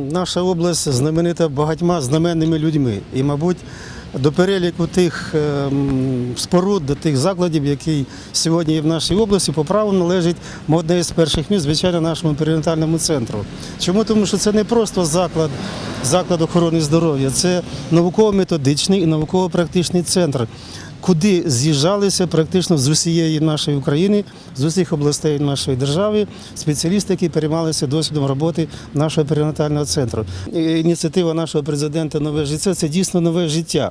Наша область знаменита багатьма знаменними людьми. І, мабуть, до переліку тих ем, споруд, до тих закладів, які сьогодні є в нашій області, по праву належить одне із перших місць, звичайно, нашому перинатальному центру. Чому? Тому що це не просто заклад, заклад охорони здоров'я, це науково-методичний і науково-практичний центр. Куди з'їжджалися практично з усієї нашої України, з усіх областей нашої держави, спеціалісти, які переймалися досвідом роботи нашого перинатального центру. Ініціатива нашого президента Нове життя це дійсно нове життя.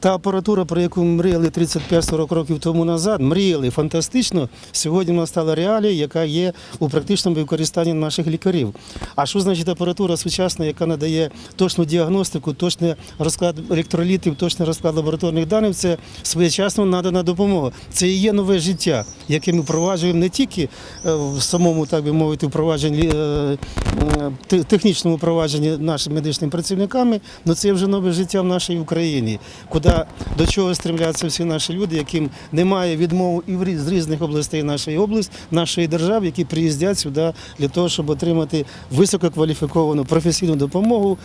Та апаратура, про яку ми мріяли 35-40 років тому назад, мріяли фантастично. Сьогодні вона стала реалією, яка є у практичному використанні наших лікарів. А що значить апаратура сучасна, яка надає точну діагностику, точний розклад електролітів, точний розклад лабораторних даних? Це своєчасно надана допомога. Це і є нове життя, яке ми впроваджуємо не тільки е, в самому, так би мовити, впровадженні е, е, те- технічному впровадженні нашими медичними працівниками, але це вже нове життя в нашій Україні, куди до чого стремляться всі наші люди, яким немає відмови і з різних областей нашої області, нашої держави, які приїздять сюди для того, щоб отримати висококваліфіковану професійну допомогу